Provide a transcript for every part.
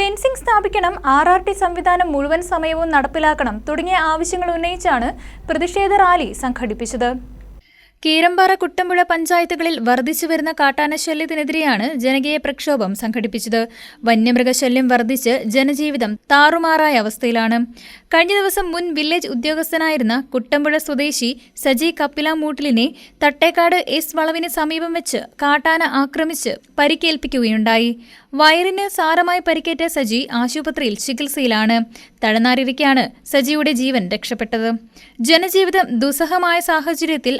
Fencing സ്ഥാപിക്കണം R R T സംവിധാനം മുഴുവൻ സമയവും നടപ്പിലാക്കണം തുടങ്ങിയ ആവശ്യങ്ങൾ ഉന്നയിച്ചാണ് പ്രതിഷേധ റാലി സംഘടിപ്പിച്ചത്. കീരമ്പാറ കുട്ടമ്പുഴ പഞ്ചായത്തുകളിൽ വർദ്ധിച്ചു വരുന്ന കാട്ടാനശല്യത്തിനെതിരെയാണ് ജനകീയ പ്രക്ഷോഭം സംഘടിപ്പിച്ചത്. വന്യമൃഗശല്യം വർദ്ധിച്ച് ജനജീവിതം താറുമാറായ അവസ്ഥയിലാണ്. കഴിഞ്ഞ ദിവസം മുൻ വില്ലേജ് ഉദ്യോഗസ്ഥനായിരുന്ന കുട്ടമ്പുഴ സ്വദേശി സജി കപ്പിലാമൂട്ടിലിനെ തട്ടേക്കാട് എസ് വളവിന് സമീപം വെച്ച് കാട്ടാന ആക്രമിച്ച് പരിക്കേൽപ്പിക്കുകയുണ്ടായി. വയറിന് സാരമായി പരിക്കേറ്റ സജി ആശുപത്രിയിൽ ചികിത്സയിലാണ്. തഴനാരിവിക്കാണ് സജിയുടെ ജീവൻ രക്ഷപ്പെട്ടത്. ജനജീവിതം ദുസ്സഹമായ സാഹചര്യത്തിൽ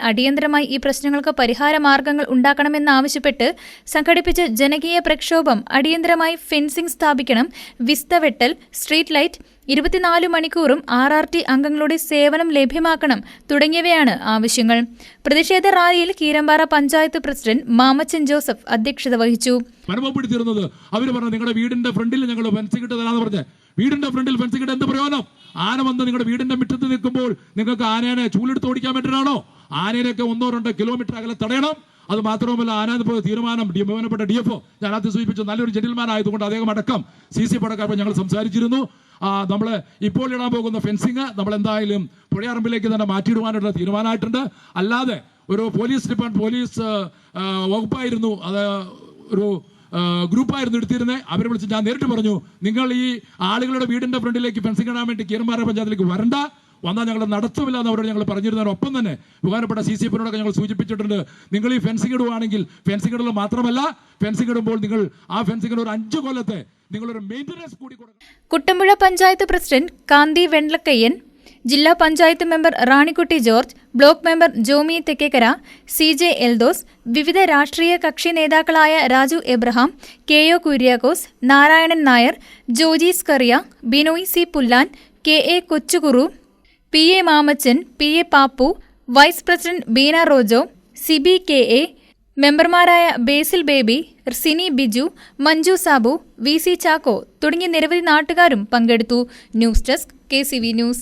അടിയന്തരമായി ഈ പ്രശ്നങ്ങൾക്ക് പരിഹാര മാർഗങ്ങൾ ഉണ്ടാക്കണമെന്നാവശ്യപ്പെട്ട് സംഘടിപ്പിച്ച ജനകീയ പ്രക്ഷോഭം അടിയന്തരമായി ഫെൻസിംഗ് സ്ഥാപിക്കണം. വിസ്തവെട്ടൽ സ്ട്രീറ്റ് ലൈറ്റ് ഇരുപത്തിനാല് മണിക്കൂറും ആർ ആർ ടി അംഗങ്ങളുടെ സേവനം ലഭ്യമാക്കണം തുടങ്ങിയവയാണ് ആവശ്യങ്ങൾ. പ്രതിഷേധ റാലിയിൽ കീരമ്പാറ പഞ്ചായത്ത് പ്രസിഡന്റ് മാമച്ചൻ ജോസഫ് അധ്യക്ഷത വഹിച്ചു. അനുഭവപ്പെടുത്തിയിരുന്നത് അവർ പറഞ്ഞു നിങ്ങളുടെ വീടിന്റെ ഫ്രണ്ടിൽ ഞങ്ങൾ ഫെൻസിംഗ് ഇട്ട് തരാന്ന് വീടിന്റെ ഫ്രണ്ടിൽ ഫെൻസിംഗ് എന്ത് പ്രയോജനം? ആന വന്ന് നിങ്ങളുടെ വീടിന്റെ മുറ്റത്ത് നിൽക്കുമ്പോൾ നിങ്ങൾക്ക് ആനേനെ ചൂലെടുത്ത് ഓടിക്കാൻ വേണ്ടിയിട്ടാണോ ആനേനെയൊക്കെ ഒന്നോ രണ്ടോ കിലോമീറ്റർ അകലെ തടയണം. അത് മാത്രമല്ല പോയ തീരുമാനം ബഹുമാനപ്പെട്ട ഡി എഫ് ഞാൻ അത് സൂചിപ്പിച്ചു. നല്ലൊരു ജെന്റിൽമാൻ ആയതുകൊണ്ട് അദ്ദേഹം അടക്കം സി സി പടക്കം ഞങ്ങൾ സംസാരിച്ചിരുന്നു. നമ്മൾ ഇപ്പോൾ ഇടാൻ പോകുന്ന ഫെൻസിങ് നമ്മൾ എന്തായാലും പുഴയറമ്പിലേക്ക് തന്നെ മാറ്റിയിടുവാനുള്ള തീരുമാനമായിട്ടുണ്ട്. അല്ലാതെ ഒരു പോലീസ് ഡിപ്പാർട്ട് പോലീസ് വകുപ്പായിരുന്നു അത് ഒരു ഗ്രൂപ്പായിരുന്നു എടുത്തിരുന്നത് അവരെ വിളിച്ച് ഞാൻ നേരിട്ട് പറഞ്ഞു നിങ്ങൾ ഈ ആളുകളുടെ വീടിന്റെ ഫ്രണ്ടിലേക്ക് ഫെൻസിങ് ഇടാൻ വേണ്ടി കീരമ്പാറ പഞ്ചായത്തിലേക്ക് വരണ്ട. വന്നാൽ ഞങ്ങൾ നടത്തുമില്ല എന്ന് അവരോട് ഞങ്ങൾ പറഞ്ഞിരുന്നതിനൊപ്പം തന്നെ. ബഹുമാനപ്പെട്ട സി സി എഫിനോടൊക്കെ ഞങ്ങൾ സൂചിപ്പിച്ചിട്ടുണ്ട്. നിങ്ങൾ ഈ ഫെൻസിംഗ് ഇടുവാണെങ്കിൽ ഫെൻസിംഗ് ഇടൽ മാത്രമല്ല ഫെൻസിംഗ് ഇടുമ്പോൾ നിങ്ങൾ ആ ഫെൻസിംഗിന് ഒരു അഞ്ച് കൊല്ലത്തെ നിങ്ങളൊരു മെയിന്റനൻസ് കൂടി കുട്ടമ്പുഴ പഞ്ചായത്ത് പ്രസിഡന്റ് കാന്തി വെൺലക്കയ്യൻ ജില്ലാ panchayat member Ranikutty George block member Jomy Thekkekara C J Eldose വിവിധ രാഷ്ട്രീയ കക്ഷി നേതാക്കളായ Raju Abraham K O Kuriakose Narayanan Nair Joji Scaria Binoy C Pullan K A Kochukuru P A Mamachan P A Pappu vice president Beena Rojo Siby K A മെമ്പർമാരായ Basil Baby Sini Biju Manju Sabu V C Chacko തുടങ്ങിയ നിരവധി നാട്ടുകാരും പങ്കെടുത്തു. News desk K news.